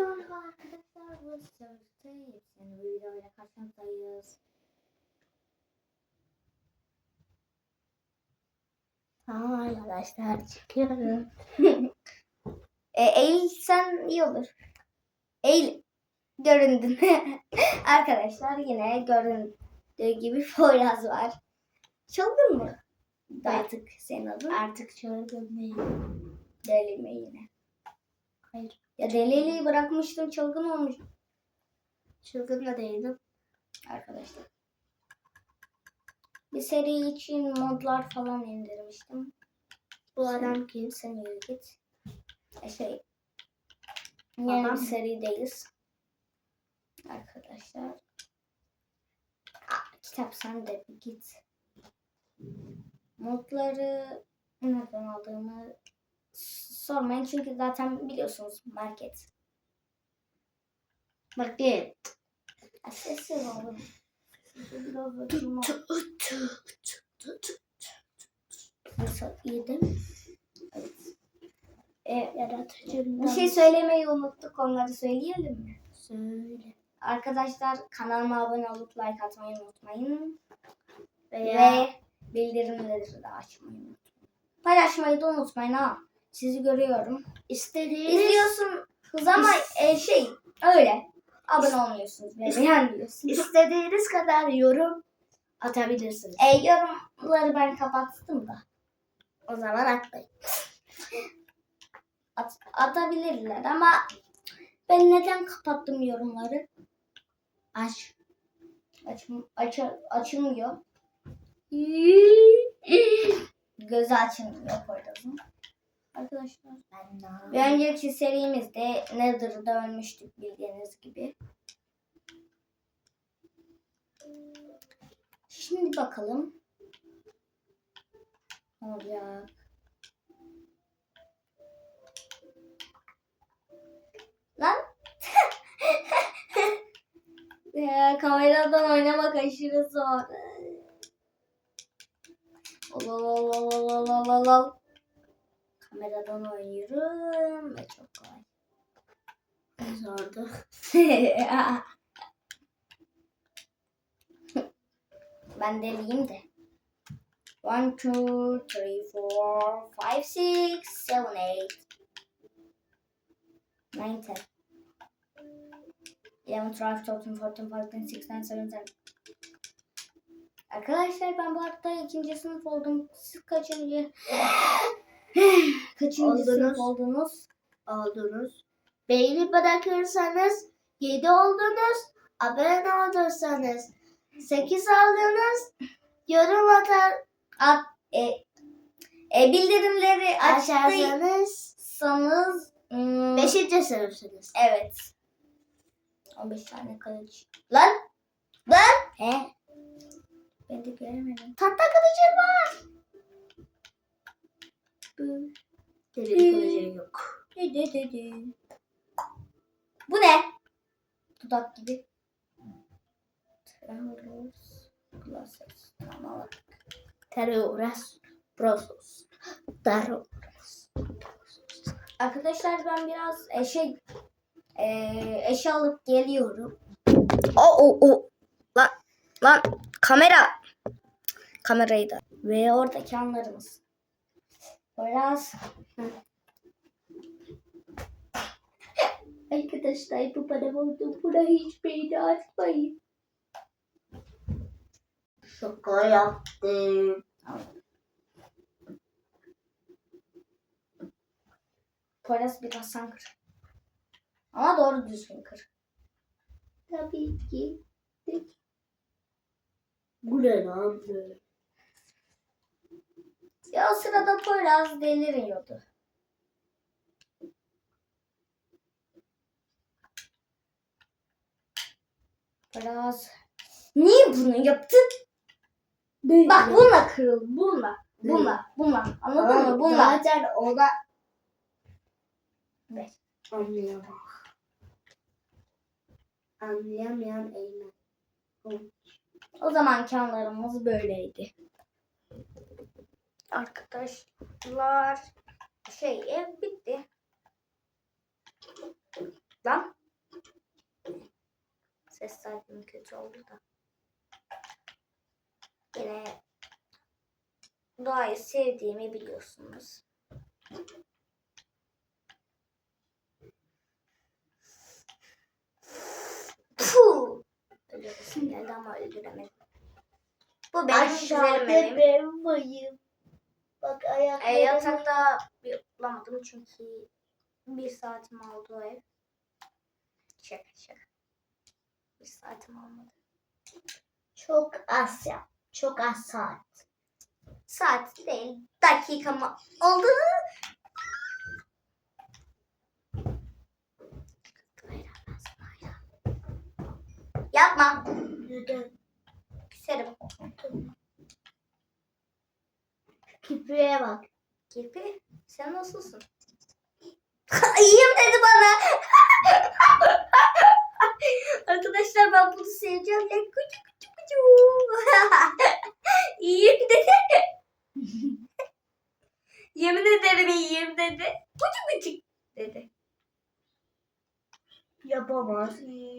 merhaba arkadaşlar. Bu Sört'teyiz. Yani bu videoyla karşınızdayız. Tamam arkadaşlar çıkıyorum. e, eğil sen iyi olur. Eğil göründün. arkadaşlar yine göründüğü gibi Poyraz var. Çılgın mı? Artık senin adın. Artık çılgın değilim. Deli mi yine? Hayır. Ya deliliği bırakmıştım çılgın olmuş Çılgın da değilim. arkadaşlar. Bir seri için modlar falan indirmiştim. Bu adam kim? Sen yürü git. E şey. Yeni Adam serideyiz. Arkadaşlar. Aa, kitap sen de bir git. Modları nereden aldığımı sormayın çünkü zaten biliyorsunuz market. Market. Sessiz olun. Nasıl mi? Evet. E, Yaratıcı bir şey söylemeyi unuttuk. Onları söyleyelim mi? Söyle. Arkadaşlar kanalıma abone olup like atmayı unutmayın. Veya Ve bildirimleri de açmayı unutmayın. Paylaşmayı da unutmayın ha. Sizi görüyorum. istediğiniz İzliyorsunuz ama e, şey öyle. Abone olmuyorsunuz beğenmiyorsunuz. istediğiniz kadar yorum atabilirsiniz. E, yorumları ben kapattım da. O zaman atmayın. At, atabilirler ama ben neden kapattım yorumları? Aç. Açım, aç, açılmıyor. Gözü açılmıyor Poyraz'ın. Arkadaşlar. Ben. Bir önceki serimizde Nether'da ölmüştük bildiğiniz gibi. Şimdi bakalım. Ne olacak? Lan. ya, kameradan oynamak aşırı zor. Ol ol ol ol ol ol. Kameradan oynuyorum ve çok kolay. Zordu. ben deliyim de. 1, 2, 3, 4, 5, 6, 7, 8, 9, 10. 11, 12, 13, 14, 15, 16, 17, 18. Arkadaşlar ben bu arada ikinci sınıf oldum. Siz kaçıncı? kaçıncı Oldunuz. sınıf oldunuz? Oldunuz. Beğeni bırakırsanız 7 oldunuz. Abone olursanız 8 oldunuz. Yorum atar At, e, e, bildirimleri açarsanız hmm, 5. sınıfsınız. Evet. 15 tane kalıcı. Lan! Lan! He. Ben de göremedim. Tahta kılıcım var. Kılıcım yok. Bu ne? Dudak gibi. Tremors glasses. Tamam. Teröres. Prosos. Teröres. Arkadaşlar ben biraz e, şey e, eşya alıp geliyorum. O o o. Lan lan kamera. Kamerayı da. Ve oradaki anlarımız. Biraz Arkadaşlar bu bana oldu. Buna hiç beğeni atmayın. Şaka yaptım. Poyraz biraz sen kır. Ama doğru düzgün kır. Tabii ki. Bu ne lan böyle? Ya o sırada Poyraz deliriyordu. Poyraz. Niye bunu yaptın? Bak bununla kırıl. Bununla. Bununla. Bununla. Anladın mı? Bununla. Zaten ona Ver. anlayamam. Anlayamayan Eymen. O zamanki anlarımız böyleydi. Arkadaşlar şey ev bitti. Lan saatim kötü oldu da. Yine doğayı sevdiğimi biliyorsunuz. Puh! Öldüresim geldi ama öldüremedim. Bu benim Aşağıda güzelim evim. Bak E, ayaklarım. yatakta bir bulamadım çünkü bir saatim aldı o ev. Şaka şaka. Bir saatim almadı. Çok az yap. Çok az saat. Saat değil dakika mı oldu? Yapma. Neden? Küserim. Kipriye bak. Kirpi sen nasılsın? İyiyim dedi bana. Arkadaşlar ben bunu seveceğim. Ya kucu kucu kucu. İyiyim dedi. Yemin ederim iyiyim dedi. Kucu kucu dedi. Yapamaz.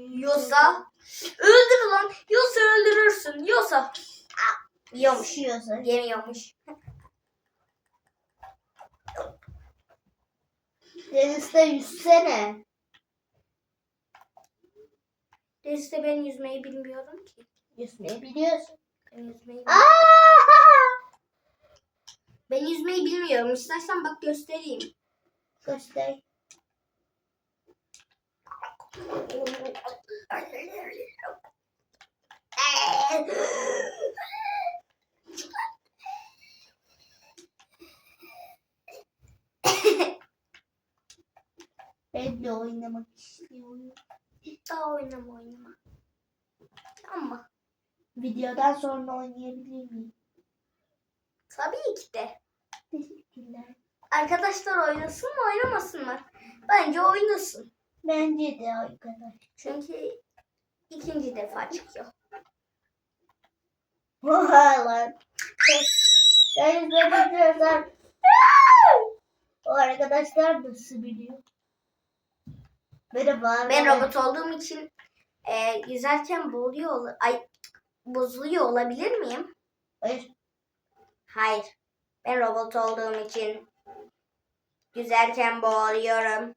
Yosa öldür lan. Yosa öldürürsün. Yosa. Yiyormuş. Yiyorsun. Yemiyormuş. Denizde yüzsene. Denizde ben yüzmeyi bilmiyorum ki. Yüzmeyi biliyorsun. Ben yüzmeyi, Aa! ben yüzmeyi bilmiyorum. İstersen bak göstereyim. Göster. Ben de oynamak istiyorum. Daha oynama oynama. Ama Videodan sonra oynayabilir miyim? tabii ki de. Teşekkürler. Arkadaşlar oynasın mı oynamasınlar? Bence oynasın. Bence de arkadaş. Çünkü ikinci defa çıkıyor. Oha lan. Ben izledim O arkadaşlar nasıl biliyor? Merhaba. Ben robot olduğum için e, yüzerken boğuluyor, ay bozuluyor olabilir miyim? Hayır. Hayır. Ben robot olduğum için yüzerken boğuluyorum.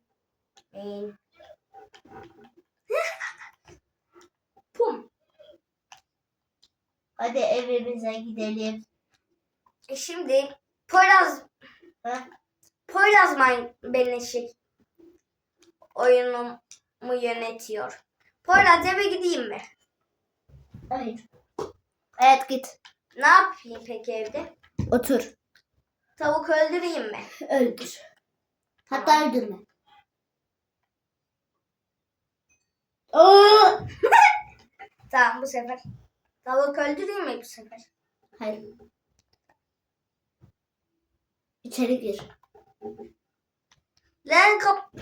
Pum. Hadi evimize gidelim. E şimdi Poyraz? Poyraz mı beni şey oyunumu yönetiyor. Poyraz eve gideyim mi? Hayır. Evet git. Ne yapayım peki evde? Otur. Tavuk öldüreyim mi? Öldür. Hatta öldürme. Aa! Tamam bu sefer. Tavuk öldüreyim mi bu sefer? Hayır. İçeri gir. Lan kap...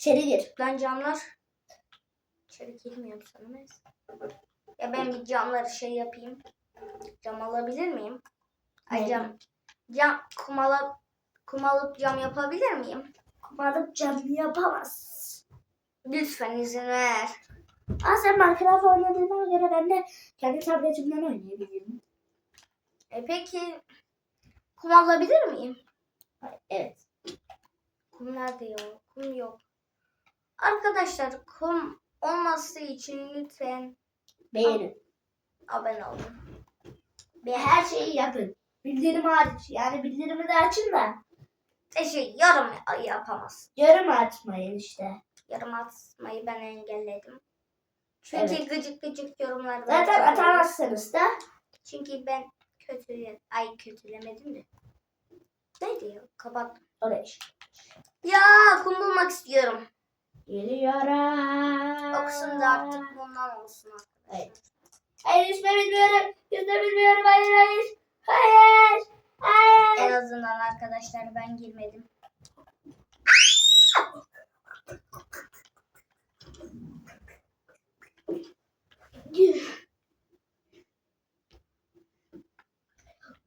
İçeri gir. Lan camlar. İçeri girmiyorum sanırız. Ya ben bir camları şey yapayım. Cam alabilir miyim? Ay cam. Cam kum, alıp, kum alıp cam yapabilir miyim? Kumarım canlı yapamaz. Lütfen izin ver. Aa sen Minecraft oynadığına göre ben de kendi tabletimden oynayabilirim. E peki kum alabilir miyim? Evet. Kum nerede ya? Kum yok. Arkadaşlar kum olması için lütfen Beğenin. abone olun. Ve her şeyi yapın. Bildirim hariç. Yani bildirimi de açın da. Teşekkür yorum yapamaz. Yorum açmayın işte. Yorum atmayı ben engelledim. Çünkü Evet. gıcık gıcık yorumlar var. Zaten atamazsınız da. Çünkü ben kötüle ay kötülemedim de. Neydi ya? Kapattım. Oraya. Ya kum bulmak istiyorum. Geliyorum. Okusun da artık bundan olsun arkadaşlar. Evet. Hayır yüzme bilmiyorum. Yüzme bilmiyorum. Hayır hayır. Hayır. Hayır. En azından arkadaşlar ben girmedim.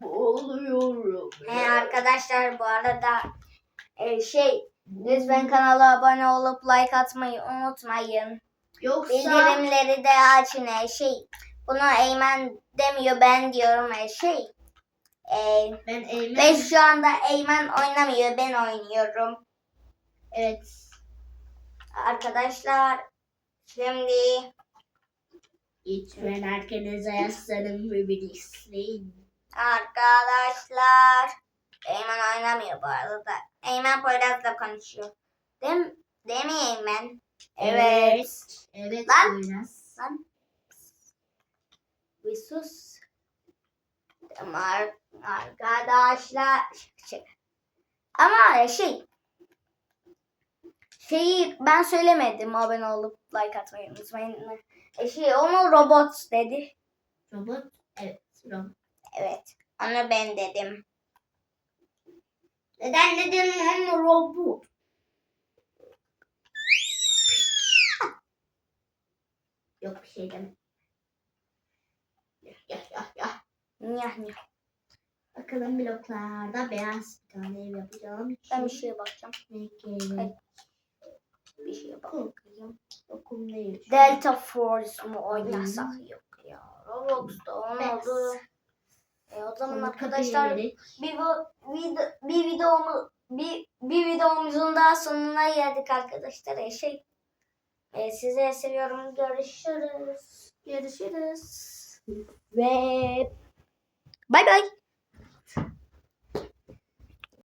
Boğuluyorum. He arkadaşlar bu arada e, şey lütfen kanala abone olup like atmayı unutmayın. Yoksa Bildirimleri de açın e, şey. Bunu Eymen demiyor ben diyorum e, şey. E, ben Eymen. ve şu anda Eymen oynamıyor ben oynuyorum. Evet. Arkadaşlar şimdi Lütfen arkanıza yaslanın ve beni izleyin. arkadaşlar Eymen oynamıyor bu arada. Eymen Poyraz'la konuşuyor. Değil, mi- değil mi Eymen? Evet. Evet. Lan. Poyraz. Lan. Bir sus. Ar- arkadaşlar. Şey. Ama şey. Şeyi ben söylemedim abone olup like atmayı unutmayın. E şey onu robot dedi. Robot. Evet. Robot. Evet. Onu ben dedim. Neden dedin hem robot? Yok bir şey deme. Ya ya ya ya. Nyah nyah. Bakalım bloklarda beyaz bir tane ev yapacağım. Ben bir şeye bakacağım. Gerek? Bir şeye bakayım. Dokum değil. Delta Force mu oynasak yok ya. Roblox'ta olmadı. E o zaman Sonra arkadaşlar bir, video, bir videomu bir, bir videomuzun daha sonuna geldik arkadaşlar. E, şey e, size seviyorum. Görüşürüz. Görüşürüz. Ve bay bay.